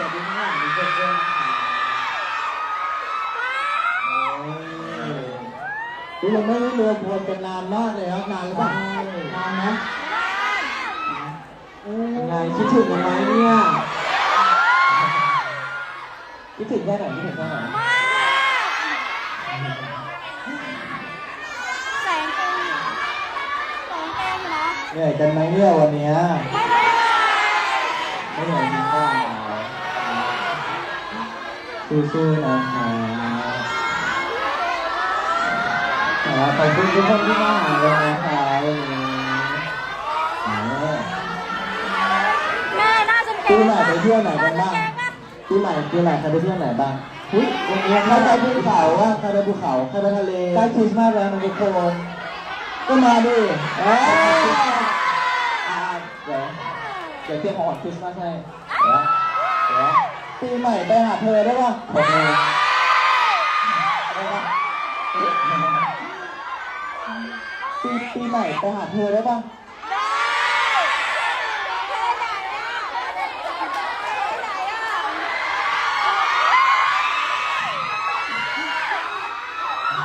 สวัสดีข้างหลังทุกคนด้วยนะคะโอ้ยนี่เราไม่ได้รวมพลกันนานมากเลยครับนานหรือเปล่านานนะยังไงคิดถึงกันไหมเนี่ยคิดถึงแค่ไหนคิดถึงแค่ไหนแสงเต็มแสงเต็มเหรอเหนื่อยกันไหมเนี่ยวันเนี้ยไม่ได้ไม่เหนื่อยจริงเปล่า สู้ๆนะครับครับขอบคุณทุกคนที่มาหาเรานะครับวันนี้าแม่น่าจะปีใหม่ไปเที่ยวไหนกันบ้างปีใหม่ปีใหม่ใครไปเที่ยวไหนบ้างหุ้ยวันนี้ใครไปภูเขาว่าใครไปภูเขาใครไปทะเลใกล้คริสต์มาสแล้วนะทุกคนก็มาดิเอ้ยอ่าเดี๋ยวเดี๋ยวเตรียมของขวัญคริสต์มาสให้เดี๋ยวเดี๋ยว ปีใหม่ไปหาเธอได้ป่ะขอเธอได้ป่ะปีปีใหม่ไปหาเธอได้ป่ะ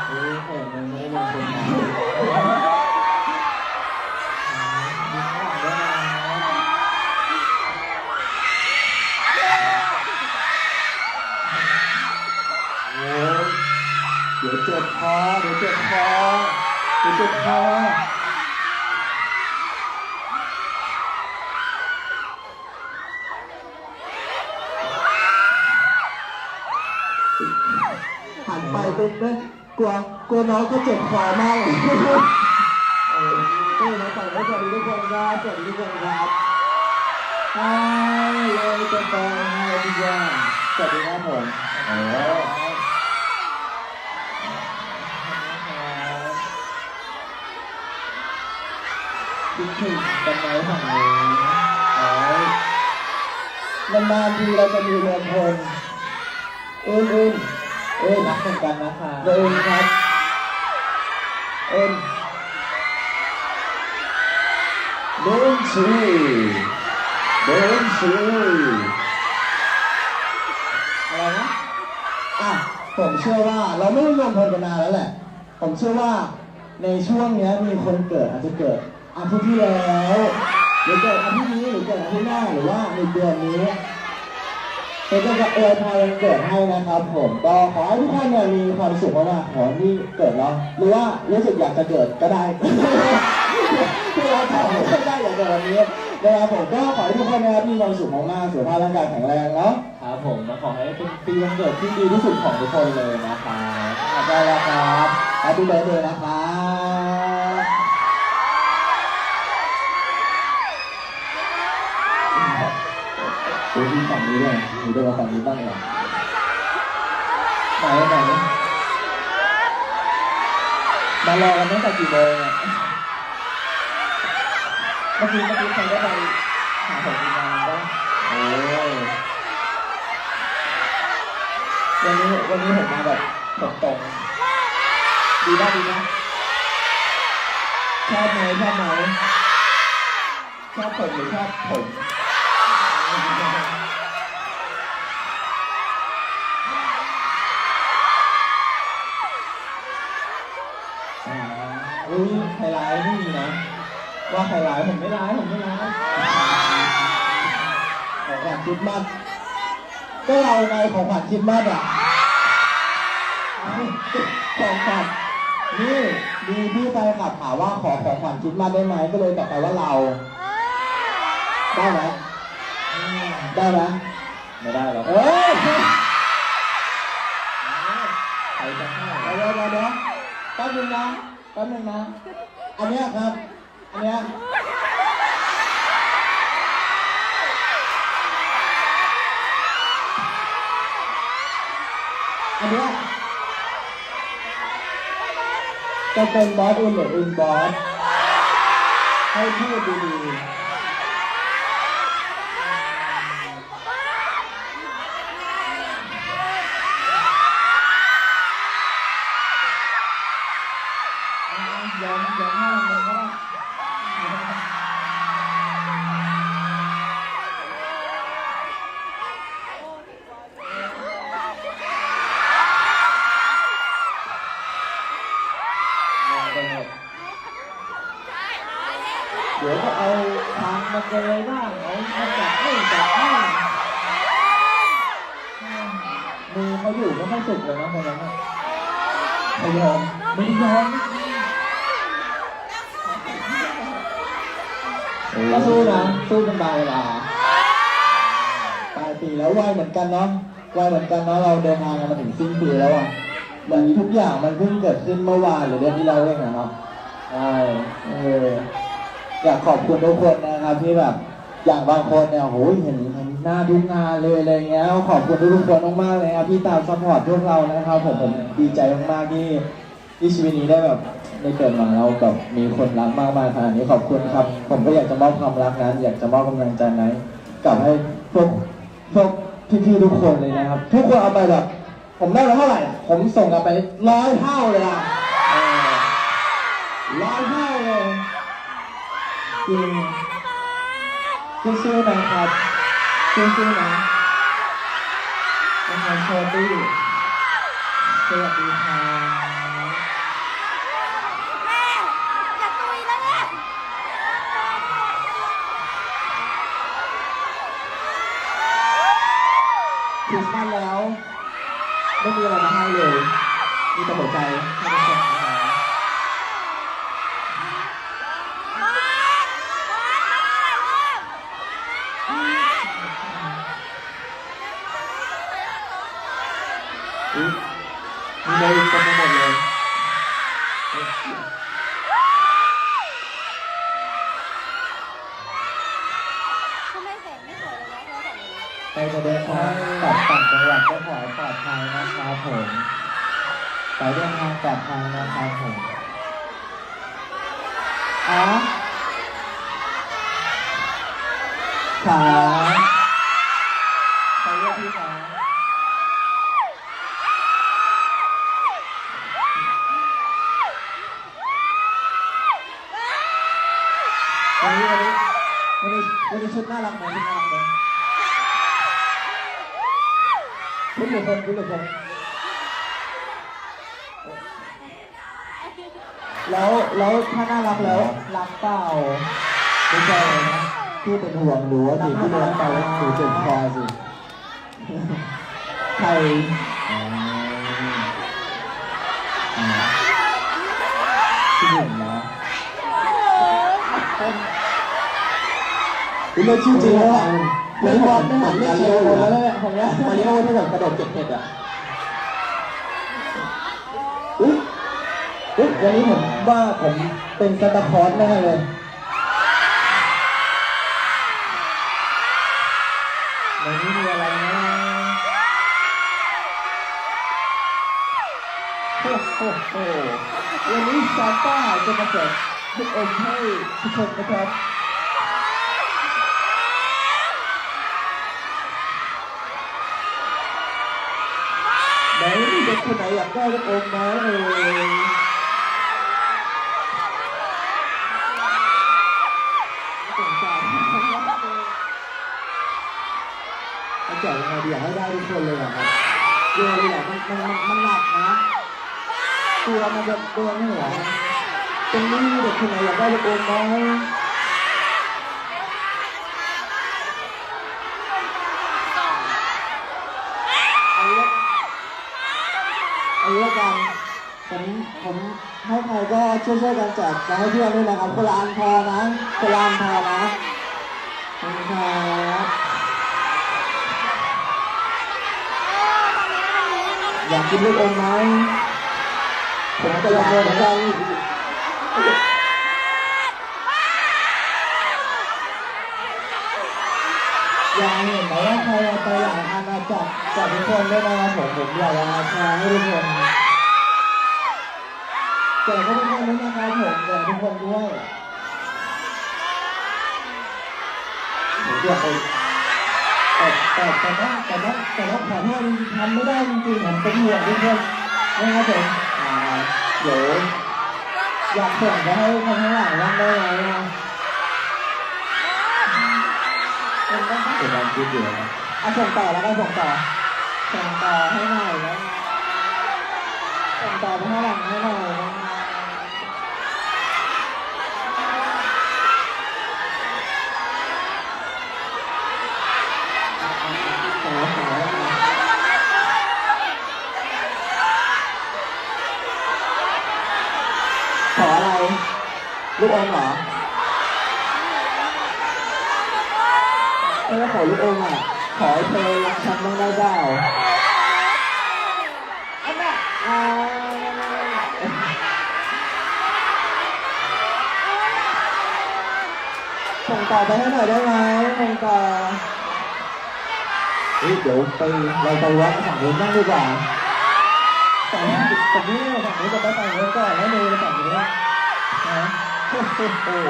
เฮ้ยเห็นมันไม่ได้ลงทุนนะมีข้างหลังด้วยนะโอ้ยเดี๋ ยวเจ็บคอเดี๋ยวเจ็บคอเดี๋ยวเจ็บคอหันไปเป็นไหมกลัวกลัวน้องก็เจ็บคอมากเลยเออนี่นะฝากไว้สวัสดีทุกคนครับสวัสดีทุกคนครับไฮเลยจะไปไฮดีกว่าสวัสดีครับผมโอ้คิด ถึงกันไหมฝั่งนี้นานๆทีเราจะมีรวมพลอื่นอื่นเอ้ยรักเหมือนกันนะคะเดินครับ เอ็นเดินสิเดินสิอะไรนะอะผมเชื่อว่าเราไม่ได้รวมพลกันนานแล้วแหละ ผมเชื่อว่าในช่วงนี้มีคนเกิดอาจจะเกิด อาทิตย์ที่แล้วหรือเกิดอาทิตย์นี้หรือเกิดอาทิตย์หน้าหรือว่าในเดือนนี้ผมก็จะอวยพรวันเกิดให้นะครับผมก็ขอให้ทุกท่านเนี่ยมีความสุขมากๆขอให้นี่เกิดแล้วหรือว่ารู้สึกอยากจะเกิดก็ได้ที่เราทำก็ได้อย่างเดียววันนี้นะครับผมก็ขอให้ทุกคนนะครับมีความสุขมากๆสุขภาพร่างกายแข็งแรงเนาะครับผมมาขอให้เป็นปีวันเกิดที่ดีที่สุดของทุกคนเลยนะคะได้แล้วครับแฮปปี้เบิร์ดเดย์นะครับ โอ้ยมีฝั่งนี้ด้วยมีด้วยว่าฝั่งนี้บ้างเหรอไหนไหนมารอกันตั้งแต่กี่โมงอะเมื่อกี้เมื่อกี้ใครได้ไปหาผมทีมงานบ้างโอ้ยวันนี้วันนี้ผมมาแบบผมตรงดีมากดีนะชอบไหมชอบไหมชอบผมหรือชอบผม อุ้ยใครร้ายไม่มีนะ ว่าใครร้ายผมไม่ร้ายผมไม่ร้ายของขวัญคริดมัดก็เราไงของขวัญคริดมัดอะของขวัญนี่มีพี่ไปขับถามว่าขอของขวัญคริดมัดได้ไหมก็เลยตอบไปว่าเราได้ไหม ได้ไหมไม่ได้หรอกเอ้ยใครจะให้เดี๋ยวเดี๋ยวเดี๋ยวแป๊บนึงนะแป๊บนึงนะ อันเนี้ยครับ อันเนี้ยอันเนี้ยจะเป็นบอสอุ่นหรืออุ่นบอสให้พูดดีๆ เขาอยู่ก็ไม่สุกเลยนะคนนั้นไม่ยอมไม่ยอมก็สู้นะสู้เป็นบางเวลาปลายปีแล้วไวเหมือนกันเนาะไวเหมือนกันเนาะเราเดินทางกันมาถึงสิ้นปีแล้วอะเหมือนทุกอย่างมันเพิ่งเกิดขึ้นเมื่อวานหรือเดือนที่แล้วเองอะเนาะใช่เอออยากขอบคุณทุกคนนะครับที่แบบอย่างบางคนเนี่ยโหยเห็นเหน้าทุกงานเลยอะไรเงี้ยขอบคุณทุกๆคนมากๆเลยครับที่ตามซัพพอร์ตพวกเรานะครับผมผมดีใจมากๆที่ที่ชีวิตนี้ได้แบบได้เกิดมาแล้วแบบมีคนรักมากมายขนาดนี้ขอบคุณครับ ผมก็อยากจะมอบความรักนั้น อยากจะมอบกำลังใจนั้นกลับให้พวกพวกพี่ๆทุกคนเลยนะครับ ทุกคนเอาไปแบบผมได้มาเท่าไหร่ ผมส่งกลับไปร้อยเท่าเลยอะร้อยเท่าเลยจริงสู้ๆนะครับ สู้ๆนะนะครับโชตี้สวัสดีครับแม่อย่าตุยแล้วเนี่ยคริสต์มาสแล้ว ไม่มีอะไรมาให้เลย มีแต่หัวใจให้ทุกคนนะครับ บอสบอสทำอะไรลูก อุ๊ยมีเลยเต็มไปหมดเลยทำไมแสงไม่สวยเลยนะโทรศัพท์นี้ใครจะเดินทางกลับต่างจังหวัดก็ขอให้ปลอดภัยนะครับผมไปเดินทางปลอดภัยนะครับผมอ๋อขาใคร คุณหรือคนคุณหรือคนแล้วแล้วถ้าน่ารักแล้วรักเปล่าไม่ใช่นะพี่เป็นห่วงหนูว่าดิพี่รักเปล่าหนูเจ็บคอสิใครพี่หญิงนะคุณเลือกชื่อจริงแล้ว อะไม่บอลไม่หันเลือกเชียร์คนแล้วเนี่ยผมเนี่ยมาริโอที่แบบกระโดดเก็บเห็ดอะอุ๊ยอุ๊ยวันนี้ผมว่าผมเป็นซานตาคลอสแน่เลยในนี้มีอะไรนะโอ้โหโอ้โหวันนี้ซานต้าจะมาแจกลูกอมให้ทุกคนนะครับ ไหนมีเด็ก คนไหนอยากได้ลูกอมไหมเอ่ยสงสารเอาแจกยังไงดีอยากให้ได้ทุกคนเลยเหรอครับโยนเลยเหรอมันมันมันมันหนักนะกลัวมันจะโดนหัวตรงนี้เด็กคนไหนอยากได้ลูกอมมาละ เอาเยอะกันผมผมให้ใครก็ช่วยช่วยๆกันแจกมาให้เพื่อนด้วยนะครับคนละอันพอนะคนละอันพอนะขอบคุณครับอยากกินลูกอมไหมผมก็อยากเหมือนกัน ยากเห็นไหมว่าใครเอาไปหลายอันมาจัดจัดทุกคนด้วยนะครับผมผมอยากจะมาแชร์ให้ทุกคนแจกให้ทุกคนด้วยนะครับผมแจกทุกคนด้วยผมอยากไปแต่แต่แต่ว่าแต่ว่าแต่ว่าขอโทษทำไม่ได้จริงๆผมเป็นห่วงทุกคนนะครับผมอ่าเดี๋ยวอยากส่งไปให้คนข้างหลังบ้างได้ไหมอะ เป็นกำลัคิดอยู่นะอ่ส่งต่อแล้วก็ส่งต่อ ส่งต่อให้หน่อยนะส่งต่อไปข้าหลังให้หน่อยขออะไร ลูกอมเหรอ ดลูกอมอะขอให้เธอรักฉันบ้างได้เปล่าอ่าส่งต่อไปให้หน่อยได้ไหมส่งต่อเฮ้ยเดี๋ยวไปเราไปวัดฝั่งนู้นบ้างดีกว่าฝั่งนี้ฝั่งนี้ฝั่งนี้จะไปฝั่งนู้นก่อนแล้วเนยไปฝั่งนี้นะโอ้โห แต่ว่าเรา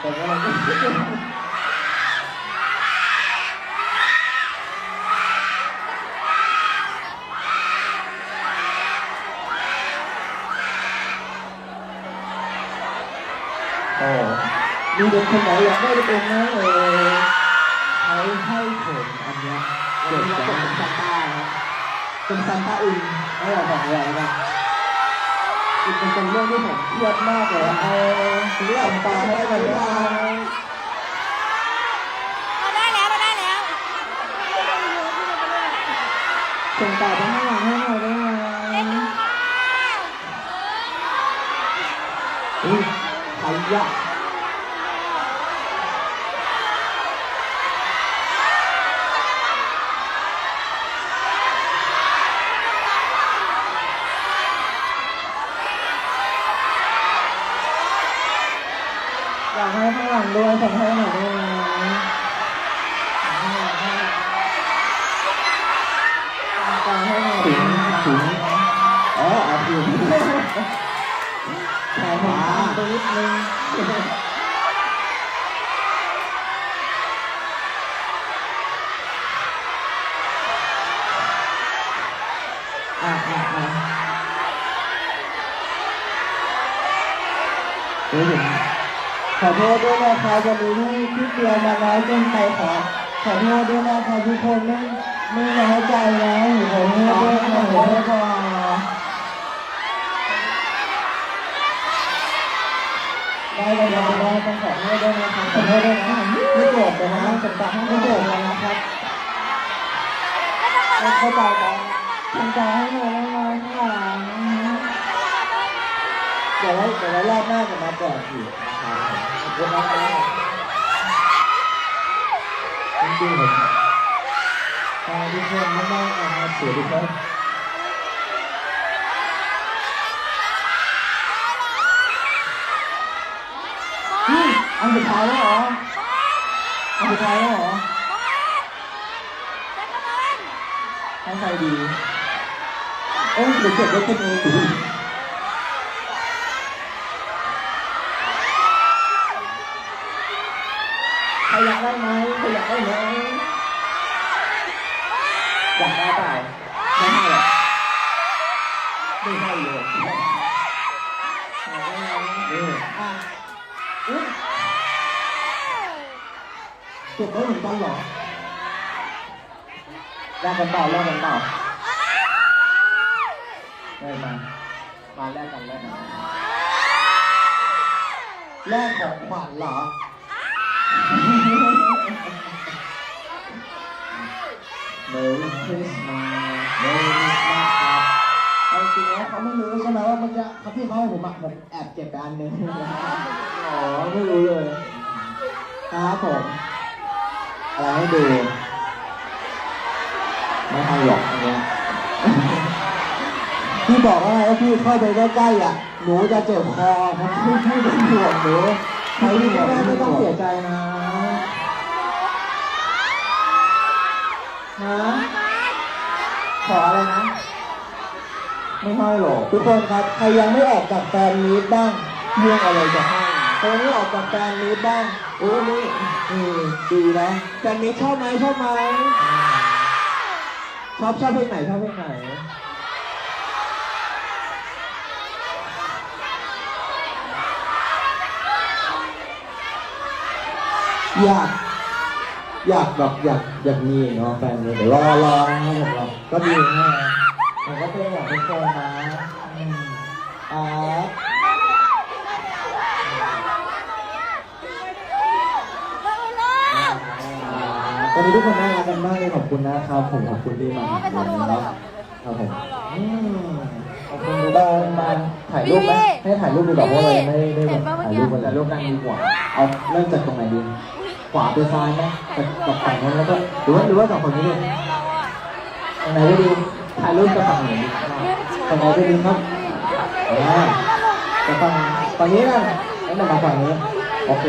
โอ้ มีเด็กคนไหนอยากได้ลูกอมไหมเออเขาให้ผมอันเนี้ยเก็บไว้เป็นซานต้าครับเป็นซานต้าอึนไม่อยากบอกอะไรนะ มันเป็นเรื่องที่ผมเครียดมากเลยอะเออเรื่องตาให้กันได้เราได้แล้วเราได้แล้วส่งต่อไปข้างหลังให้หน่อยได้ไหมเล่นมากอุ้ยใครยอยากให้ข้างหลังด้วยส่งให้หน่อยได้ไหมส่งต่อให้หน่อยถึงถึงอ๋อเอาถึง แข่งมา ตัวนิดนึงอ่าอ่าอ่าเดี๋ยวผมขอโทษด้วยนะครับวันนี้ที่ที่เตรียมมาน้อยเกินไปขอขอโทษด้วยนะครับทุกคนไม่ไม่น้อยใจนะขอโทษด้วยขอโทษด้วย ได้ต้องขอโทษด้วยนะครับขอโทษด้วยนะไม่โกรธนะสมบัติไม่โกรธเลยนะครับเข้าใจกันทำใจให้หน่อยได้ไหมข้างหลังเดี๋ยวไว้เดี๋ยวไว้รอบหน้าจะมาแจกอีกนะครับขอบคุณนะครับจริงๆผมขอบทุกคนมากๆนะครับสวัสดีครับ อันสุดท้ายแล้วเหรออันสุดท้ายแล้วเหรอให้ใครดี เอ้ยเดี๋ยวเก็บไว้กินเองดิใครอยากได้ไหมใครอยากได้ไหมอยากได้เปล่าไม่ให้หรอไม่ให้เลยอยากได้ไหมนี่อะอุ๊ย เก็บไว้เหมือนกันเหรอแลกกันเปล่าแลกกันเปล่าได้มา มาแลกกันแลกกันแลกของขวัญเหรอ Merry Christmas Merry Christmas ครับเอาจริงแล้วเขาไม่รู้ใช่ไหมว่ามันจะเขาพี่เขาให้ผมอะผมแอบเก็บไปอันหนึงอ๋อไม่รู้เลย ครับผม อะไรให้ดูไม่ให้หรอกอันเนี้ยพี่บอกว่าไงว่าพี่เข้าไปใกล้ๆอะหนูจะเจ็บคอครับพี่พี่เป็นห่วงหนูใครที่แม่ไม่ต้องเสียใจนะฮะขออะไรนะ ไม่ให้หรอกทุกคนครับ ใครยังไม่ออกจากแฟนมีดบ้างเรื่องอะไรจะให้ ใครยังไม่ออกจากแฟนมีดบ้างโอ้นี่อืมดีนะแฟนมีดชอบไหมชอบไหมชอบชอบเพลงไหนชอบเพลงไหนอยากอยากแบบอยากอยากมีเนาะแฟนเลยเดี๋ยวรอรอนะครับผมรอก็ดีนะผมก็เป็นห่วงทุกคนนะอืมอ่า ตอนนี้ทุกคนน่ารักกันมากเลยขอบคุณนะครับผมขอบคุณที่มาอ๋อไปทะลุอะไรเหรอ ครับผมอ๋อเหรออืมขอบคุณดูเรามาถ่ายรูปไหมให้ถ่ายรูปดีกว่าเพราะเรายังไม่ได้แบบถ่ายรูปกันเลยรูปนั่งดีกว่าเอาเริ่มจากตรงไหนดีขวาไปซ้ายไหมกับกับฝั่งนั้นแล้วก็หรือว่าหรือว่าสองคนนี้ดีตรงไหนก็ดีถ่ายรูปกับฝั่งไหนดีตรงไหนก็ดีครับอ่าแต่ฝั่งฝั่งนี้นะแล้วเดี๋ยวมาฝั่งนี้โอเค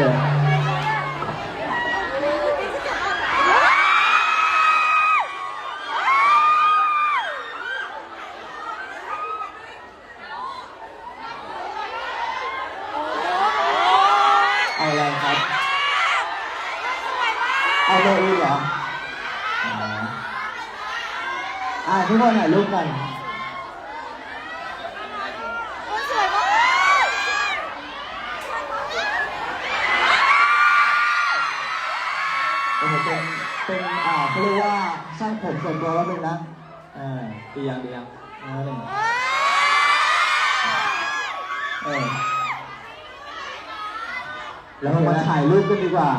อ่าทุกคนถ่ายรูปกันสวยมากโอ้โหเป็น เป็นอ่าเขาเรียกว่าสร้างผมส่วนตัวแล้วนึงนะอ่าดียังดียังอ่าหนึ่งเออแล้วมาถ่ายรูปกันดีกว่า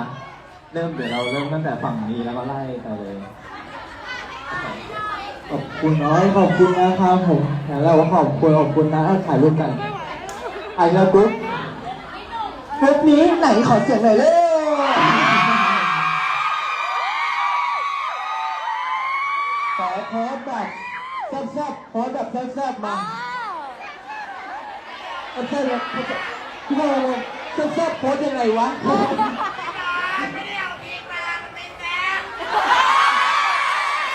เริ่มเดี๋ยวเราเริ่มตั้งแต่ฝั่งนี้แล้วก็ไล่ไปเลย ขอบคุณน้อยขอบคุณนะครับผมแล้วว่าขอบคุณขอบคุณนะถ่ายรูปกันไอ้นะกรุ๊ปกรุ๊ปนี้ไหนขอเสียงหน่อยเร็วขอโพสต์แบบแซ่บๆโพสต์แบบแซ่บๆมาแซ่บๆเลยพี่บอลเลยแซ่บๆโพสต์ยังไงวะ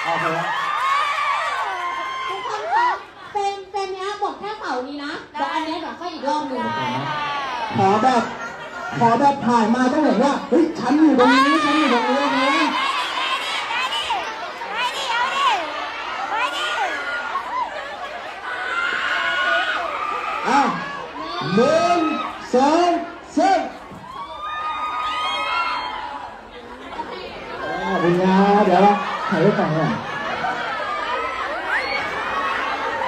เอาไปแล้ว ทุกคนคะเฟรมเฟรมเนี้ยหมดแค่เสา ร์นี้นะเดี๋ยวอันนี้ยเดี๋ยวค่อยอีกรอบหนึ่งขอแบบขอแบบถ่ายมาต้องเห็นว่าเฮ้ยฉันอยู่ตรงนี้ฉันอยู่ตรงนี้นะอ้าวหนึ่งสองสามอ่าเป็นไงเดี๋ยวเราถ่ายรูปฝั่งนี้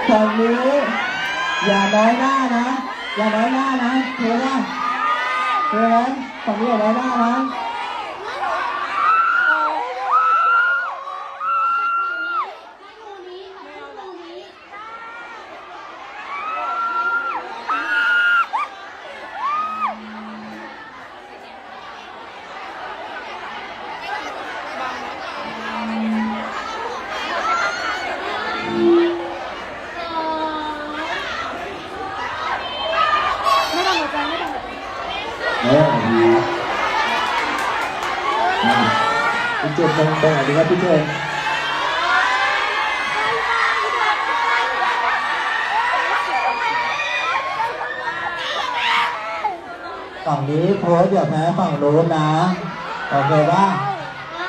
ฝั่งนี้ อย่าน้อยหน้านะ อย่าน้อยหน้านะเห็นไหมเห็นไหม ฝั่ ตรงตรงไหนดีครับพี่เจมส์ฝั่งนี้โพสต์อย่าแพ้ฝั่งโน้นนะโอเคป่ะอะ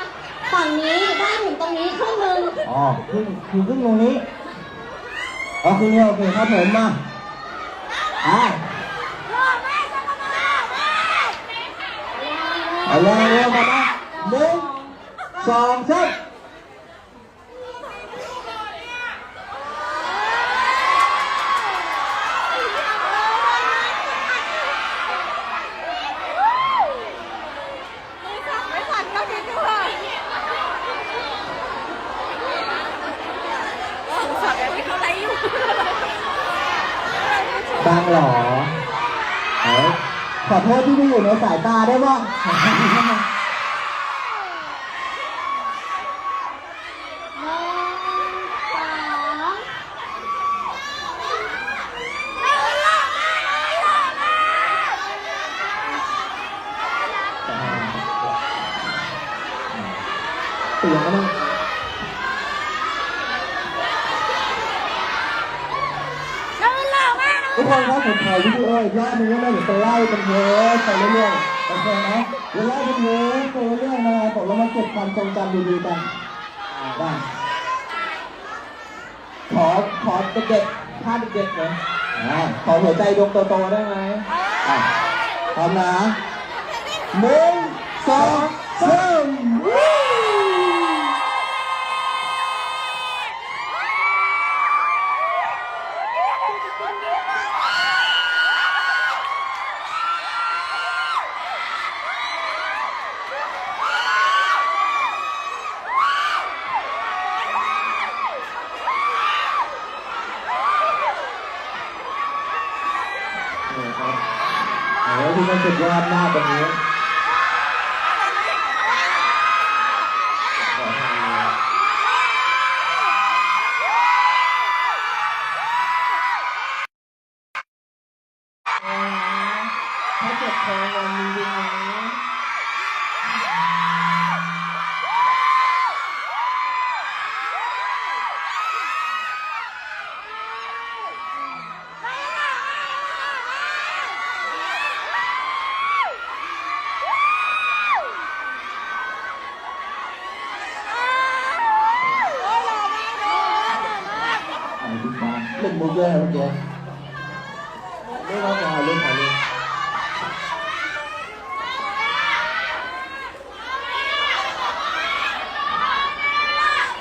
ฝั่งนี้ได้ถึงตรงนี้ครึ่งหนึ่งอ๋อขึ้นคือขึ้นตรงนี้อ๋อคือเนี่ยโอเคครับผมมาอ่าเอาเลยเร็วมานะหนึ่ง สองสาม ไม่ฝันก็คิดด้วยฝันแบบที่เขาไลฟ์อยู่ บังเหรอเอ้ยขอโทษที่ไม่อยู่ในสายตาได้ป่ะ หนึ่งสอง เสียงก็ต้อง แล้วหล่อ มากทุกคนครับผมถ่ายวิดีโออีกรอบนึงแล้วเดี๋ยวจะไล่เป็นเทปไปเรื่อยๆโอเคไหมเดี๋ยวไล่เป็นเทปไปเรื่อยๆนะครับผมแล้วมาเก็บความทรงจำดีๆกันได้ขอขอเด็กๆภาพเด็กๆเลยอ่าขอหัวใจดวงโตๆได้ไหมอะพร้อมนะหนึ่งสองสาม ที่มันสุด เล่นมุกด้วยเมื่อกี้เล่นว่าไงเล่นอะไรเล่น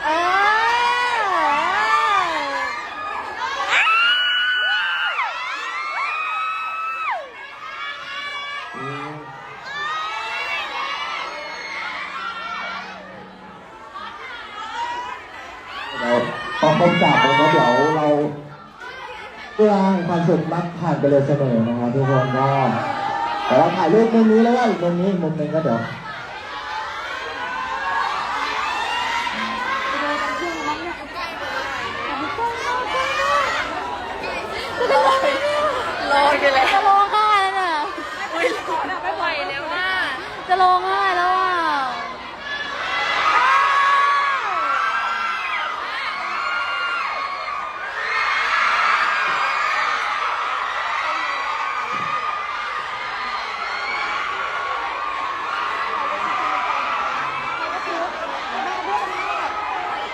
เออ เราพอครบจากแล้วเดี๋ยวเราเวลาแห่ งมักผ่านไปเลยเสมอนะครับทุกคนก็แต่เราถ่ายรูปมุมนี้แล้วก็อีกมุมนี้มุมหนึงก็เดี๋ยว ลอยไปเลยจะร้องไห้แล้วน่ะไม่ร้องไม่ไหวแล้วว่า จะร้องไห้แล้วอะ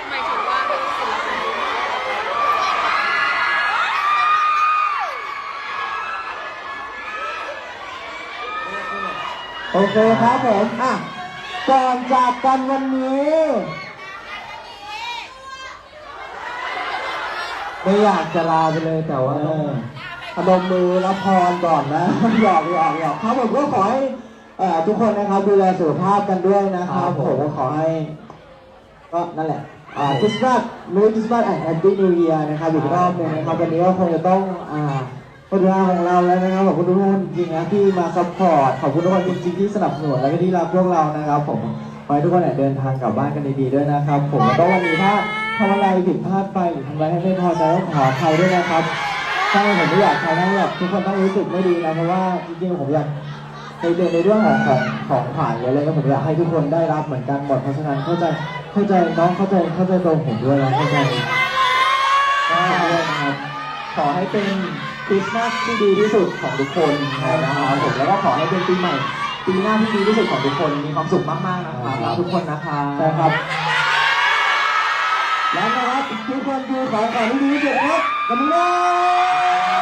หมายถึงว่าเป็นศิลปิน โอ เคครับผมอะก่อนจากกันวันนี้ไม่อยากจะลาไปเลยแต่ว่าพนมมือรับพรก่อนนะ หยอกหยอกหยอกครับผมก็ขอให้เอ่อทุกคนนะครับดูแลสุขภาพกันด้วยนะครับผมก็ขอให้ก็นั่นแหละอ่าคริสต์มาสมิคริสต์มาสแอนด์แฮปปี้นิวเยียร์นะครับอีกรอบหนึงนะครับวันนี้ก็คงจะต้องอ่า หมดเวลาของเราแล้วนะครับขอบคุณทุกคนจริงนะที่มาซัพพอร์ตขอบคุณทุกคนจริงๆที่สนับสนุนและก็ที่รักพวกเรานะครับ ผมขอให้ทุกคนเนี่ยเดินทางกลับบ้านกันดีๆด้วยนะครับ ผมแล้วก็วันนี้ถ้าทำอะไรผิดพลาดไปหรือทำอะไรให้ไม่พอใจต้องขออภัยด้วยนะครับใช่ผมไม่อยากใครนะแบบทุกคนต้องรู้สึกไม่ดีนะเพราะว่าจริงๆผมอยากในเรื่องในเรื่องของของของผ่านหรือะไรก็ผมอยากให้ทุกคนได้รับเหมือนกันหมดเพราะฉะนั้นเข้าใจเข้าใจน้องเข้าใจเข้าใจตรงผมด้วยนะเข้าใจก็ด้วยนะครับขอให้เป็น คริสต์มาสที่ดีที่สุดของทุกคนนะครับผมแล้วก็ขอให้เป็นปีใหม่ปีหน้าที่ดีที่สุดของทุกคนมีความสุขมากๆนะครับรักทุกคนนะครับใช่ครับ แล้วนะครับทุกคนดูของขวัญที่ดีที่สุดครับวันนี้นะ